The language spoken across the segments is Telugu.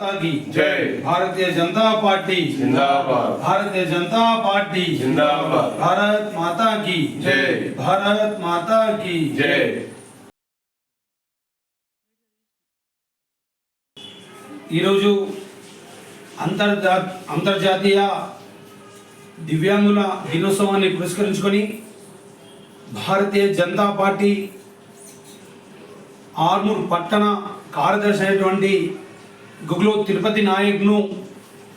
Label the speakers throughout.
Speaker 1: माता की
Speaker 2: जय
Speaker 1: भारतीय जनता पार्टी
Speaker 2: जिंदाबाद
Speaker 1: भारतीय जनता पार्टी
Speaker 2: जिंदाबाद
Speaker 1: भारत माता की
Speaker 2: जय
Speaker 1: भारत माता की
Speaker 2: जय
Speaker 1: ఈరోజు అంతర్జా అంతర్జాతీయ దివ్యాంగుల దినోత్సవాన్ని పురస్కరించుకొని భారతీయ జనతా పార్టీ ఆర్మూర్ పట్టణ కార్యదర్శి అయినటువంటి గుగ్లో తిరుపతి నాయక్ను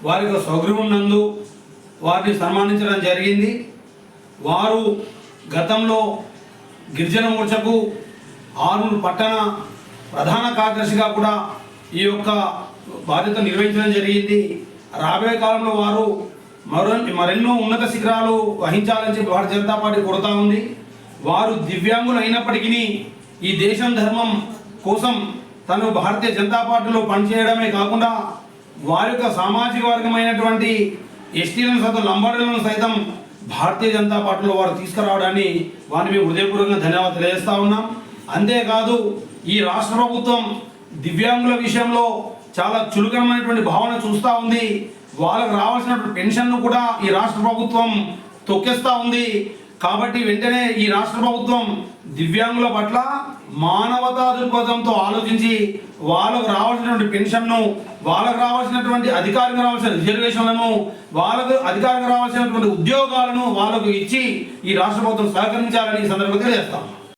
Speaker 1: వారి యొక్క స్వగృహం నందు వారిని సన్మానించడం జరిగింది. వారు గతంలో గిరిజన మోర్చకు ఆర్మూర్ పట్టణ ప్రధాన కార్యదర్శిగా కూడా ఈ యొక్క బాధ్యత నిర్వహించడం జరిగింది. రాబోయే కాలంలో వారు మరో మరెన్నో ఉన్నత శిఖరాలు వహించాలని చెప్పి భారతీయ జనతా పార్టీ కోరుతా ఉంది. వారు దివ్యాంగులు అయినప్పటికీ ఈ దేశం ధర్మం కోసం తను భారతీయ జనతా పార్టీలో పనిచేయడమే కాకుండా వారి యొక్క సామాజిక వర్గమైనటువంటి ఎస్టీలను సైతం లంబాడీలను సైతం భారతీయ జనతా పార్టీలో వారు తీసుకురావడాన్ని వారిని మేము హృదయపూర్వకంగా ధన్యవాదాలు తెలియజేస్తా ఉన్నాం. అంతేకాదు ఈ రాష్ట్ర ప్రభుత్వం దివ్యాంగుల విషయంలో చాలా చులకనమైనటువంటి భావన చూస్తూ ఉంది. వాళ్ళకు రావాల్సినటువంటి పెన్షన్ను కూడా ఈ రాష్ట్ర ప్రభుత్వం తొక్కేస్తూ ఉంది. కాబట్టి వెంటనే ఈ రాష్ట్ర ప్రభుత్వం దివ్యాంగుల పట్ల మానవతా దృక్పథంతో ఆలోచించి వాళ్ళకు రావాల్సినటువంటి పెన్షన్ను వాళ్ళకు రావాల్సినటువంటి అధికారంగా రావాల్సిన రిజర్వేషన్లను వాళ్ళకు అధికారంగా రావాల్సినటువంటి ఉద్యోగాలను వాళ్ళకు ఇచ్చి ఈ రాష్ట్ర ప్రభుత్వం సహకరించాలని ఈ సందర్భంగా చేస్తాం